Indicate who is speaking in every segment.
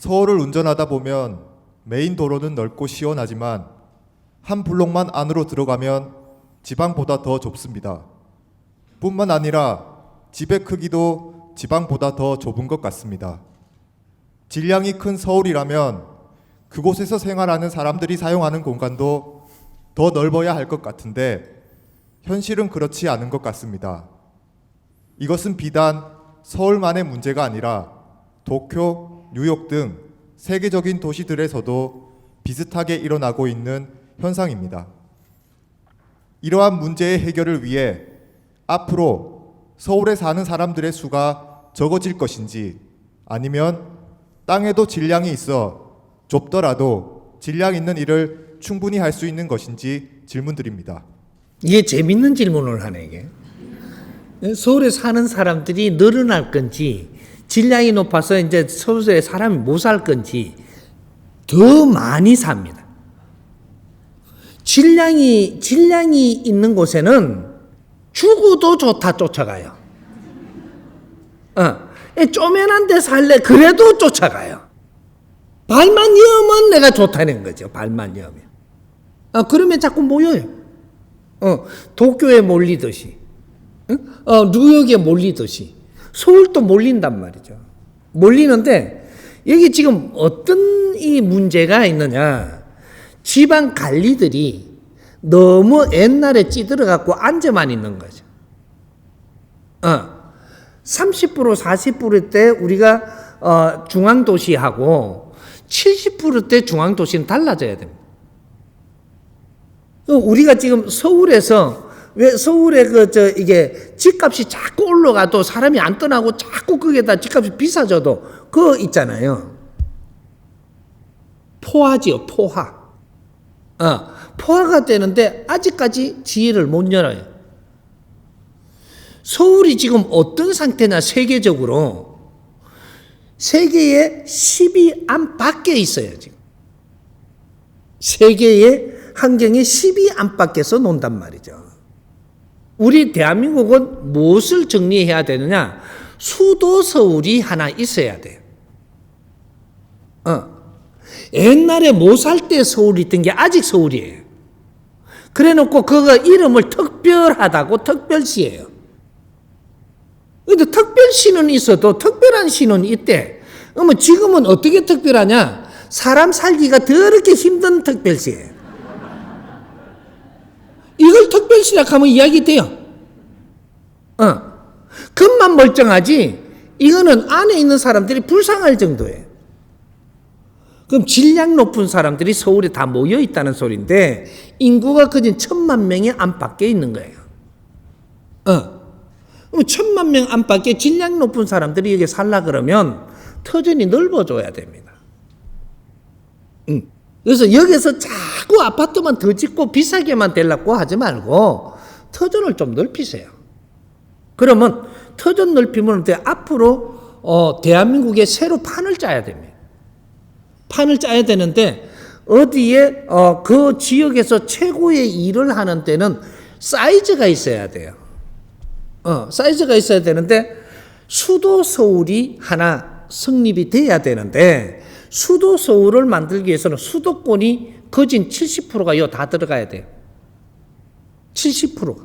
Speaker 1: 서울을 운전하다 보면 메인 도로는 넓고 시원하지만 한 블록만 안으로 들어가면 지방보다 더 좁습니다. 뿐만 아니라 집의 크기도 지방보다 더 좁은 것 같습니다. 질량이 큰 서울이라면 그곳에서 생활하는 사람들이 사용하는 공간도 더 넓어야 할 것 같은데 현실은 그렇지 않은 것 같습니다. 이것은 비단 서울만의 문제가 아니라 도쿄, 뉴욕 등 세계적인 도시들에서도 비슷하게 일어나고 있는 현상입니다. 이러한 문제의 해결을 위해 앞으로 서울에 사는 사람들의 수가 적어질 것인지 아니면 땅에도 질량이 있어 좁더라도 질량 있는 일을 충분히 할 수 있는 것인지 질문드립니다.
Speaker 2: 이게 재밌는 질문을 하네 이게. 서울에 사는 사람들이 늘어날 건지 질량이 높아서 이제 서울에 사람이 못 살 건지 더 많이 삽니다. 질량이 질량이 있는 곳에는 죽어도 좋다 쫓아가요. 어, 이 쪼매난 데 살래 그래도 쫓아가요. 발만 여면 내가 좋다는 거죠. 발만 여면. 어, 그러면 자꾸 모여요. 어, 도쿄에 몰리듯이, 응? 어, 뉴욕에 몰리듯이, 서울도 몰린단 말이죠. 몰리는데, 여기 지금 어떤 이 문제가 있느냐. 지방 관리들이 너무 옛날에 찌들어 갖고 앉아만 있는 거죠. 어, 30% 40%때 우리가 어, 중앙도시하고 70%때 중앙도시는 달라져야 됩니다. 그 우리가 지금 서울에서 왜 서울에 그 저 이게 집값이 자꾸 올라가도 사람이 안 떠나고 자꾸 거기에다 집값이 비싸져도 그거 있잖아요. 포화지요, 포화. 어, 포화가 되는데 아직까지 지혜를 못 열어요. 서울이 지금 어떤 상태나 세계적으로 세계의 10위 안팎에 있어요, 지금. 세계의 환경의 10위 안팎에서 논단 말이죠. 우리 대한민국은 무엇을 정리해야 되느냐? 수도 서울이 하나 있어야 돼요. 어. 옛날에 못 살 때 서울이 있던 게 아직 서울이에요. 그래 놓고 그거 이름을 특별하다고 특별시예요. 근데 특별시는 있어도 특별한 시는 있대. 그러면 지금은 어떻게 특별하냐? 사람 살기가 더럽게 힘든 특별시예요. 이걸 특별시라고 하면 이야기 돼요. 어. 겉만 멀쩡하지, 이거는 안에 있는 사람들이 불쌍할 정도예요. 그럼 질량 높은 사람들이 서울에 다 모여 있다는 소리인데, 인구가 그진 천만 명의 안팎에 있는 거예요. 어. 그럼 천만 명 안팎에 질량 높은 사람들이 여기 살라 그러면 터전이 넓어져야 됩니다. 응. 그래서 여기서 자꾸 아파트만 더 짓고 비싸게만 되려고 하지 말고 터전을 좀 넓히세요. 그러면 터전 넓히면 돼 앞으로 어, 대한민국에 새로 판을 짜야 됩니다. 판을 짜야 되는데 어디에 어, 그 지역에서 최고의 일을 하는 데는 사이즈가 있어야 돼요. 어, 사이즈가 있어야 되는데 수도 서울이 하나 성립이 돼야 되는데 수도 서울을 만들기 위해서는 수도권이 거진 70%가 요 다 들어가야 돼요. 70%가.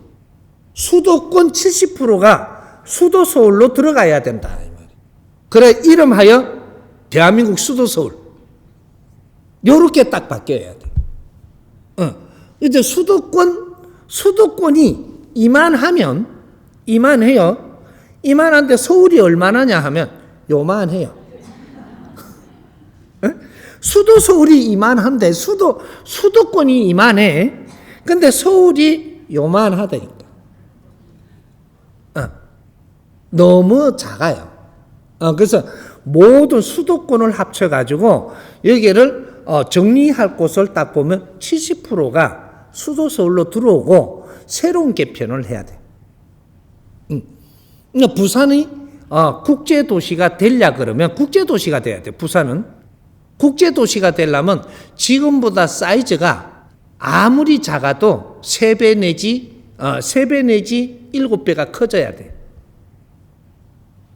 Speaker 2: 수도권 70%가 수도 서울로 들어가야 된다. 이 말이에요. 그래 이름하여 대한민국 수도 서울. 요렇게 딱 바뀌어야 돼. 어. 이제 수도권 수도권이 이만하면 이만해요. 이만한데 서울이 얼마나냐 하면 요만해요. 수도 서울이 이만한데 수도 수도권이 이만해. 근데 서울이 요만하다니까. 어. 너무 작아요. 어, 그래서 모든 수도권을 합쳐 가지고 여기를 어, 정리할 곳을 딱 보면 70%가 수도 서울로 들어오고 새로운 개편을 해야 돼. 음. 그러니까 부산이 어, 국제 도시가 되려 그러면 국제 도시가 돼야 돼. 부산은 국제 도시가 되려면 지금보다 사이즈가 아무리 작아도 3배 내지 어, 3배 내지 7배가 커져야 돼.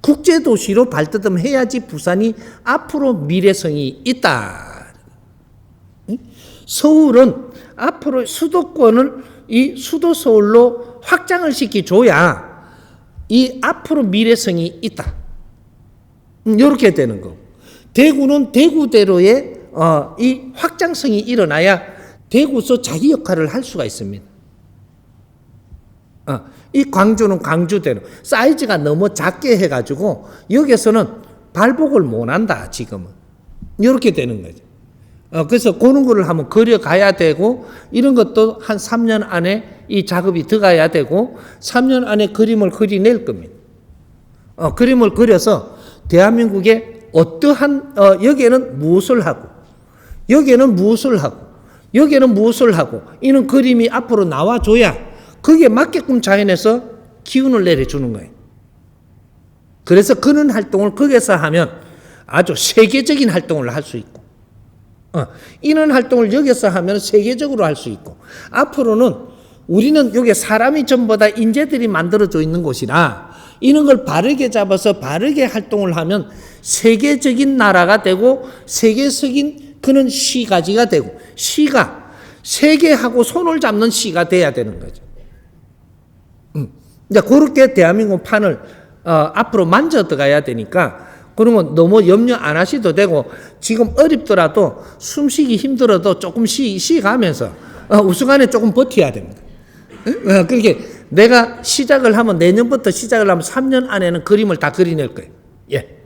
Speaker 2: 국제 도시로 발돋움해야지 부산이 앞으로 미래성이 있다. 응? 서울은 앞으로 수도권을 이 수도 서울로 확장을 시켜줘야 이 앞으로 미래성이 있다. 이렇게 되는 거. 대구는 대구대로의 어, 이 확장성이 일어나야 대구서 자기 역할을 할 수가 있습니다. 어, 이 광주는 광주대로 사이즈가 너무 작게 해가지고 여기서는 발복을 못한다 지금은 이렇게 되는 거죠. 어, 그래서 그런 거를 한번 그려가야 되고 이런 것도 한 3년 안에 이 작업이 들어가야 되고 3년 안에 그림을 그려낼 겁니다. 어, 그림을 그려서 대한민국의 어떠한 어, 여기에는 무엇을 하고 여기에는 무엇을 하고 여기에는 무엇을 하고 이런 그림이 앞으로 나와줘야 거기에 맞게끔 자연에서 기운을 내려주는 거예요. 그래서 그런 활동을 거기서 하면 아주 세계적인 활동을 할 수 있고 어, 이런 활동을 여기서 하면 세계적으로 할 수 있고 앞으로는 우리는 여기 사람이 전부 다 인재들이 만들어져 있는 곳이라 이런 걸 바르게 잡아서 바르게 활동을 하면 세계적인 나라가 되고 세계적인 그런 시가지가 되고 시가 세계하고 손을 잡는 시가 돼야 되는 거죠. 음. 이제 그렇게 대한민국 판을 어, 앞으로 만져 들어가야 되니까 그러면 너무 염려 안 하셔도 되고 지금 어렵더라도 숨쉬기 힘들어도 조금 쉬, 쉬가면서 어, 우승안에 조금 버텨야 됩니다. 어, 그렇게 내가 시작을 하면 내년부터 시작을 하면 3년 안에는 그림을 다 그려낼 거예요. 예.